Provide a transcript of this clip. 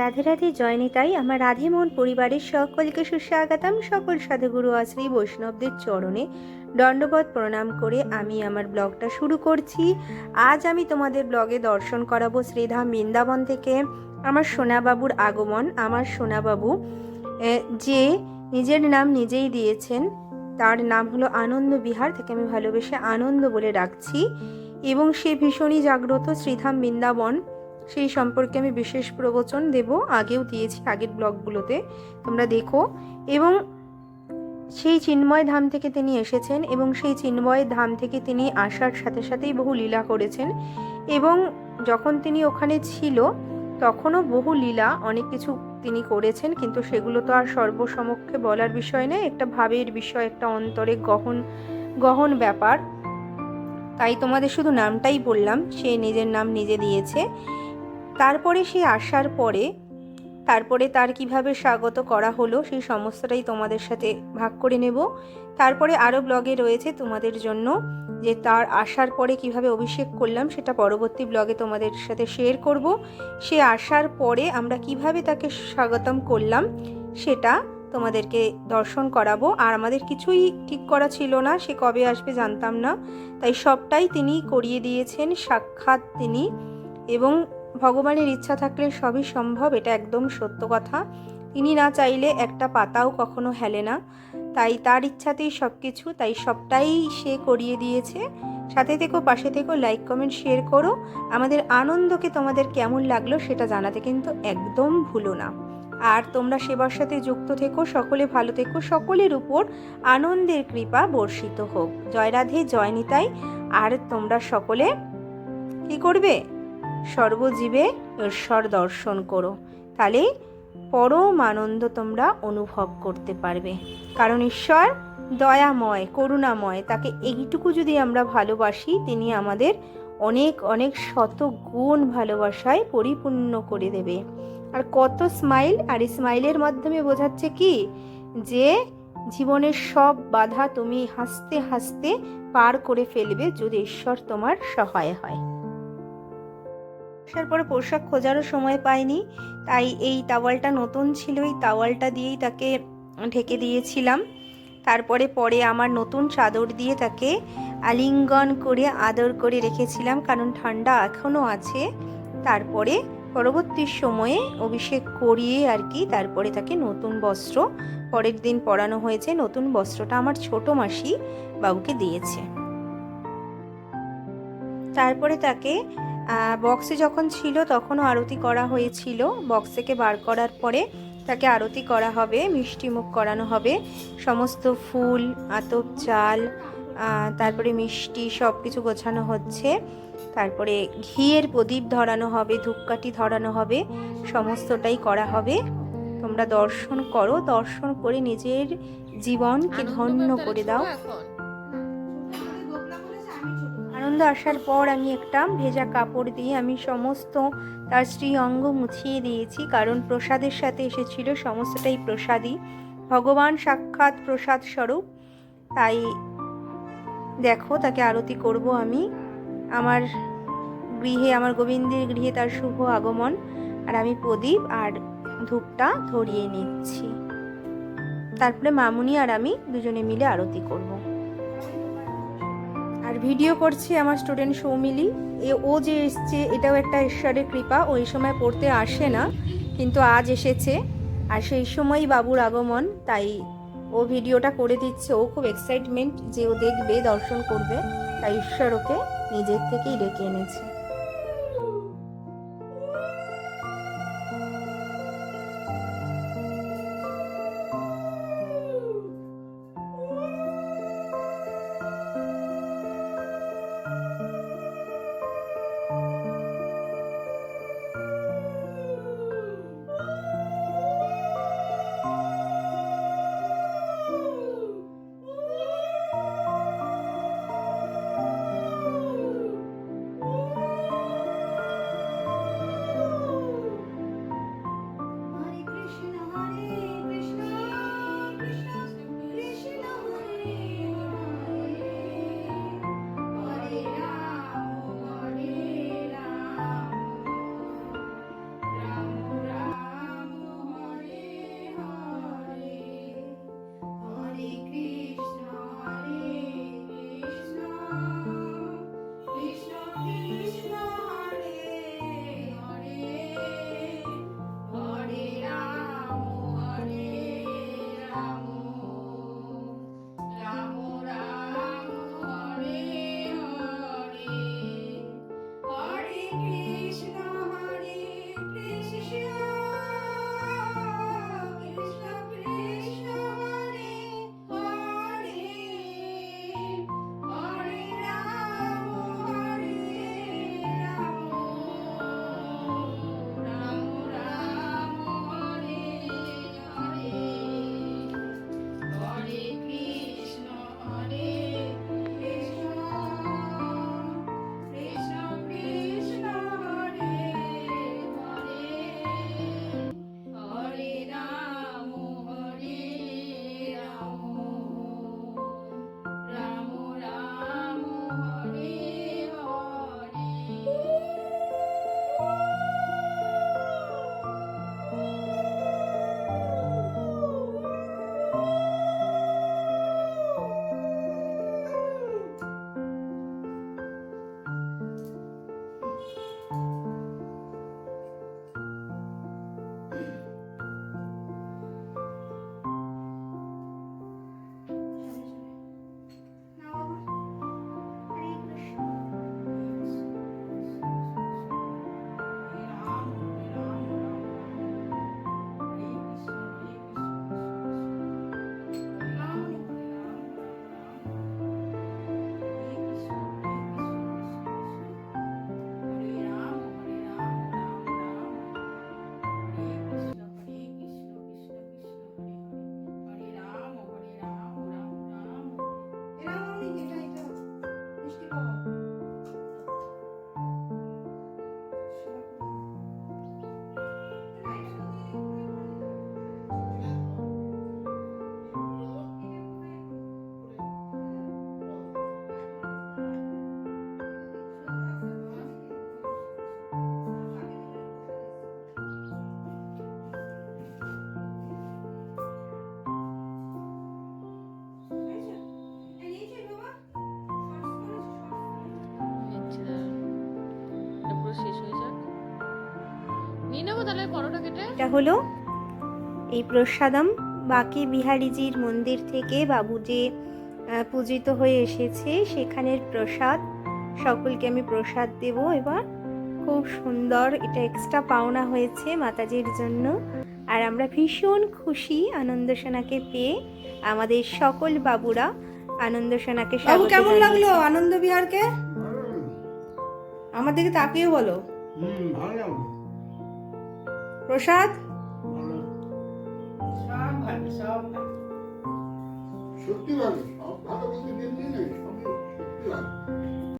রাধে রাধে জয়নিতাই আমার রাধে মন পরিবারের সকলকে সুস্বাগতম। সকল সাধুগুরু আশ্রী বৈষ্ণবদের চরণে দণ্ডবত প্রণাম করে আমি আমার ব্লগটা শুরু করছি। আজ আমি তোমাদের ব্লগে দর্শন করাবো শ্রীধাম বৃন্দাবন থেকে আমার সোনাবাবুর আগমন। আমার সোনাবাবু যে নিজের নাম নিজেই দিয়েছেন, তার নাম হলো আনন্দ বিহার। তাকে আমি ভালোবেসে আনন্দ বলে রাখছি এবং সে ভীষণই জাগ্রত শ্রীধাম বৃন্দাবন। সেই সম্পর্কে আমি বিশেষ প্রবচন দেব। আগেও দিয়েছি আগের ব্লগগুলোতে। তোমরা দেখো। এবং সেই চিন্ময় ধাম থেকে তিনি এসেছেন এবং সেই চিন্ময় ধাম থেকে তিনি আসার সাথে সাথেই বহু লীলা করেছেন। এবং যখন তিনি ওখানে ছিল, তখনও বহু লীলা অনেক কিছু তিনি করেছেন, কিন্তু সেগুলো তো আর সর্বসমক্ষে বলার বিষয় নয়। একটা ভাবের বিষয়, একটা অন্তরে গহন গহন ব্যাপার। তাই তোমাদের শুধু নামটাই বললাম। সে নিজের নাম নিজে দিয়েছে। তারপরে সে আসার পরে, তারপরে তার কীভাবে স্বাগত করা হলো, সেই সমস্তটাই তোমাদের সাথে ভাগ করে নেব। তারপরে আরও ব্লগে রয়েছে তোমাদের জন্য, যে তার আসার পরে কীভাবে অভিষেক করলাম, সেটা পরবর্তী ব্লগে তোমাদের সাথে শেয়ার করব। সে আসার পরে আমরা কীভাবে তাকে স্বাগতম করলাম, সেটা তোমাদেরকে দর্শন করাবো। আর আমাদের কিছুই ঠিক করা ছিল না, সে কবে আসবে জানতাম না। তাই সবটাই তিনি করিয়ে দিয়েছেন, সাক্ষাৎ তিনি। এবং ভগবানের ইচ্ছা থাকলে সবই সম্ভব, এটা একদম সত্য কথা। তিনি না চাইলে একটা পাতাও কখনো হেলে না। তাই তার ইচ্ছাতেই সব কিছু তাই সবটাই সে করিয়ে দিয়েছে। সাথে থেকো, পাশে থেকো লাইক কমেন্ট শেয়ার করো। আমাদের আনন্দকে তোমাদের কেমন লাগল সেটা জানাতে কিন্তু একদম ভুলো না। আর তোমরা সেবার সাথে যুক্ত থেকো, সকলে ভালো থেকো, সকলের উপর আনন্দের কৃপা বর্ষিত হোক। জয় রাধে, জয় নিতাই। আর তোমরা সকলে কি করবে? সর্বজীবে ঈশ্বর দর্শন করো। তাহলে পরম আনন্দ তোমরা অনুভব করতে পারবে। কারণ ঈশ্বর দয়াময়, করুণাময়, তাকে এইটুকু যদি আমরা ভালোবাসি, তিনি আমাদের অনেক অনেক শত গুণ ভালোবাসায় পরিপূর্ণ করে দেবে। আর কত স্মাইল আর স্মাইলের মাধ্যমে বোঝাচ্ছে কি? যে জীবনের সব বাধা তুমি হাসতে হাসতে পার করে ফেলবে যদি ঈশ্বর তোমার সহায় হয়। আসার পরে পোশাক খোঁজারও সময় পাইনি, তাই এই তাওয়ালটা নতুন ছিল, এই তাওয়ালটা দিয়েই তাকে ঢেকে দিয়েছিলাম। তারপরে পরে আমার নতুন চাদর দিয়ে তাকে আলিঙ্গন করে আদর করে রেখেছিলাম, কারণ ঠান্ডা এখনও আছে। তারপরে পরবর্তী সময়ে অভিষেক করিয়ে আর কি তারপরে তাকে নতুন বস্ত্র, পরের দিন পরানো হয়েছে, নতুন বস্ত্রটা আমার ছোট মাসি বাবুকে দিয়েছে। তারপরে তাকে বক্সে যখন ছিল তখনও আরতি করা হয়েছিল। বক্স থেকে বার করার পরে তাকে আরতি করা হবে মিষ্টি মুখ করানো হবে। সমস্ত ফুল আতপ চাল তারপরে মিষ্টি সব কিছু গোছানো হচ্ছে। তারপরে ঘিয়ের প্রদীপ ধরানো হবে ধূপকাঠি ধরানো হবে সমস্তটাই করা হবে। তোমরা দর্শন করো দর্শন করে নিজের জীবনকে ধন্য করে দাও। আনন্দ আসার পর আমি একটা ভেজা কাপড় দিয়ে আমি সমস্ত তার স্ত্রী অঙ্গ মুছিয়ে দিয়েছি, কারণ প্রসাদের সাথে এসেছিল সমস্তটাই প্রসাদই। ভগবান সাক্ষাৎ প্রসাদ স্বরূপ। তাই দেখো, তাকে আরতি করব আমি। আমার গৃহে, আমার গোবিন্দের গৃহে তার শুভ আগমন। আর আমি প্রদীপ আর ধূপটা ধরিয়ে নিচ্ছি। তারপরে মামুনি আর আমি দুজনে মিলে আরতি করব। আর ভিডিও করছি আমার স্টুডেন্ট সৌমিলি। এ, ও যে এসছে, এটাও একটা ঈশ্বরের কৃপা ওই সময় পড়তে আসে না, কিন্তু আজ এসেছে। আর সেই সময়ই বাবুর আগমন, তাই ও ভিডিওটা করে দিচ্ছে। ও খুব এক্সাইটমেন্ট যে ও দেখবে, দর্শন করবে, তাই ঈশ্বর ওকে নিজের থেকেই ডেকে এনেছে। কেটে? এটা হলো এই প্রসাদম। বাকি বিহারীজির মন্দির থেকে বাবু যে পূজিত হয়ে এসেছে সেখানের প্রসাদ। সকলকে আমি প্রসাদ দেব এবার। খুব সুন্দর এটা এক্সট্রা পাওনা হয়েছে মাতাজির জন্য। আর আমরা ভীষণ খুশি আনন্দ সোনাকে পেয়ে আমাদের সকল বাবুরা আনন্দ সোনাকে বাবু কেমন লাগল। আনন্দ বিহারকে? আমার দিকে তাকিয়ে বলো। হুম ভালো লাগল। প্রসাদ? সত্যি ভালো সব ভালো বলতে দিন নেই সবই সত্যি ভালো।